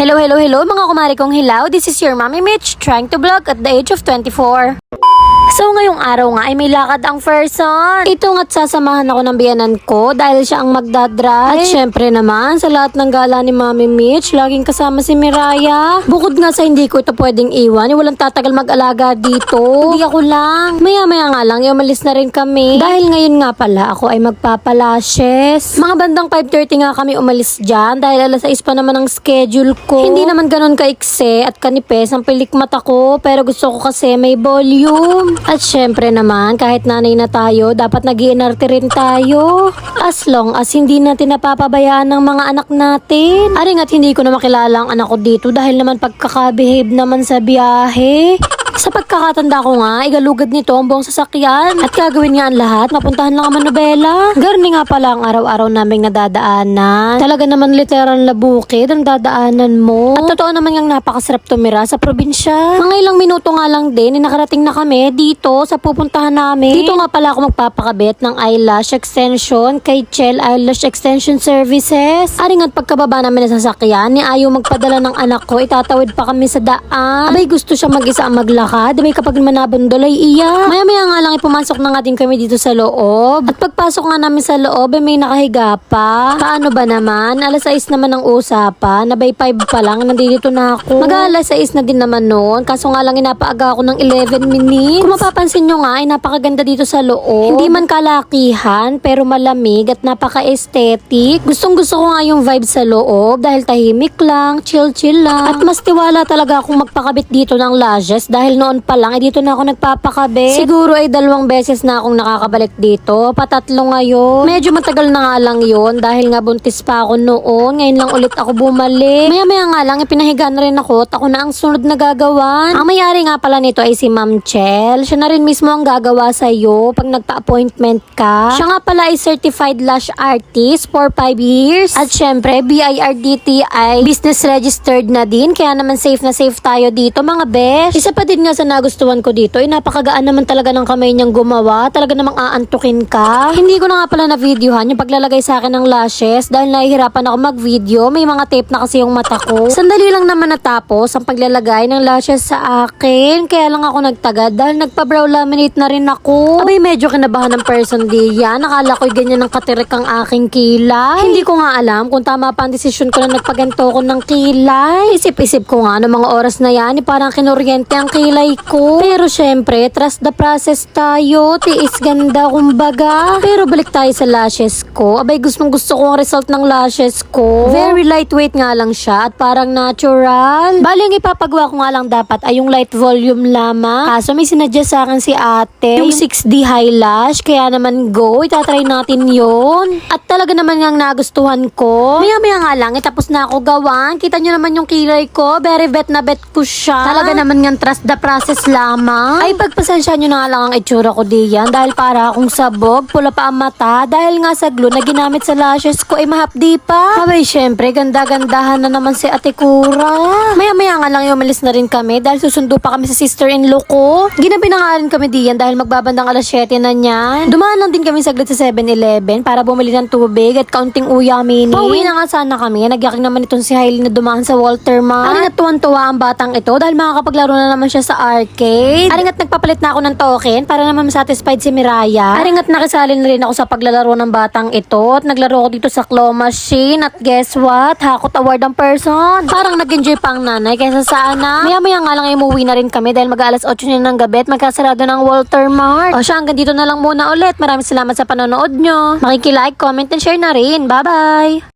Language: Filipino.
Hello, hello, hello mga kumari kong hilaw. This is your mommy Mitch trying to vlog at the age of 24. So ngayong araw nga ay may lakad ang person. Ito nga't sasamahan ako ng biyanan ko dahil siya ang magdadrive. At syempre naman sa lahat ng gala ni Mami Mitch, laging kasama si Miraya. Bukod nga sa hindi ko ito pwedeng iwan, eh, walang tatagal mag-alaga dito. Hindi ako lang. Maya maya nga lang, eh, umalis na rin kami. Dahil ngayon nga pala ako ay magpapalashes. Mga bandang 5.30 nga kami umalis dyan dahil alas 6 pa naman ang schedule ko. Hindi naman ganun kaikse at kanipes ang pilik mata ko pero gusto ko kasi may volume. At syempre naman, kahit nanay na tayo, dapat nag rin tayo. As long as hindi natin napapabayaan ng mga anak natin. Aring at hindi ko na makilala ang anak ko dito dahil naman pagkakabehave naman sa biyahe. Sa pagkakatanda ko nga, igalugad nito ang buong sasakyan at gagawin nga ang lahat, mapuntahan lang ang Manobela. Garni nga pala ang araw-araw naming nadadaanan. Talaga naman literal na bukid ang dadaanan mo. At totoo naman yung napakasarap tumira sa probinsya. Mga ilang minuto nga lang din, eh, nakarating na kami dito sa pupuntahan namin. Dito nga pala ako magpapakabit ng eyelash extension kay Chel Eyelash Extension Services. Aring at pagkababa namin ng sasakyan, ni ayaw magpadala ng anak ko, itatawid pa kami sa daan. Abay gusto siya mag-isa ang maglakad. Abay kapag manabundol ay iya. Maya-maya nga lang ipumasok na nga din kami dito sa loob. At pagpasok nga namin sa loob, ay may nakahiga pa. Paano ba naman? Alas 6 naman ang usapan. Nabay 5 pa lang, nandito na ako. Mag alas 6 na din naman noon. Kaso nga lang inapaaga ako ng 11 minutes. Kung mapapansin nyo nga, ay napakaganda dito sa loob. Hindi man kalakihan, pero malamig at napaka-aesthetic. Gustong gusto ko nga yung vibe sa loob dahil tahimik lang, chill-chill lang. At mas tiwala talaga akong magpakabit dito ng lashes dahil noon pa lang, ay dito na ako nagpapakabit. Siguro ay dalawang beses na akong nakakabalik dito. Patatlo ngayon. Medyo matagal na nga lang yun dahil nga buntis pa ako noon. Ngayon lang ulit ako bumalik. Maya-maya nga lang, ipinahiga na rin ako at ako na ang sunod na gagawan. Ang mayari nga pala nito ay si Ma'am Chel. Siya na rin mismo ang gagawa sa'yo pag nagpa-appointment ka. Siya nga pala ay certified lash artist for 5 years. At syempre, BIRDT ay business registered na din. Kaya naman safe na safe tayo dito mga besh. Isa pa din nga sa nagustuhan ko dito, ay napakagaan naman talaga ng kamay niyang gumawa. Talaga namang aantukin ka. Hindi ko na nga pala na-videohan yung paglalagay sa akin ng lashes dahil nahihirapan ako mag-video. May mga tape na kasi yung mata ko. Sandali lang naman natapos ang paglalagay ng lashes sa akin. Kaya lang ako nagtagad dahil nagpa-brow laminate na rin ako. Abay, medyo kinabahan ng person di yan. Nakala ko'y ganyan ng katirik ang aking kilay. Hindi ko nga alam kung tama pa ang desisyon ko na nagpaganto ko ng kilay. Isip-isip ko nga ng mga oras na yan, eh, parang kinuryente ang kilay ko. Pero syempre, trust the process tayo. Tiis ganda, kumbaga. Pero balik tayo sa lashes ko. Abay, gustong gusto ko ang result ng lashes ko. Very lightweight nga lang siya at parang natural. Bali, ang ipapagawa ko nga lang dapat ay yung light volume lamang. Kaso may sinadya sa akin si ate. Yung 6D high lash. Kaya naman go, itatry natin yon. At talaga naman nga nagustuhan ko. Maya maya nga lang, itapos na ako gawan. Kita nyo naman yung kilay ko. Very bet na bet ko siya. Talaga naman nga trust the process lamang. Ay, pagpasensya nyo na lang ang itsura ko diyan. Dahil para akong sabog, pula pa ang mata. Dahil nga sa glue na ginamit sa lashes ko ay mahapdi pa. Abay, syempre, ganda-gandahan na naman si Ate Kura. Maya-maya nga lang umalis na rin kami dahil susundo pa kami sa sister-in-law ko. Ginabi na nga rin kami diyan dahil magbabandang alas 7 na niyan. Dumaan lang din kami saglit sa 7-Eleven para bumili ng tubig at kaunting uya mini. Pauwi na nga sana kami. Nagyaking naman itong si Hailey na dumaan sa Walter Mart. Aring at tuwan-tuwa ang batang ito dahil makakapaglaro na naman siya sa arcade. Aring at nagpapalit na ako ng token para naman satisfied si Miraya. Aring at nakisali na rin ako sa paglalaro ng batang ito at naglaro ako dito sa claw machine at guess what? Hakot award ang person. Parang nag-enjoy pa ang nanay kaysa sa anak. Maya-maya nga lang ay umuwi na rin kami dahil mag-alas 8 na ng gabi at magkasarado ng Walter Mart. O siya, hanggang dito na lang muna ulit. Maraming salamat sa panonood nyo. Makikilike, comment, and share na rin. Bye-bye!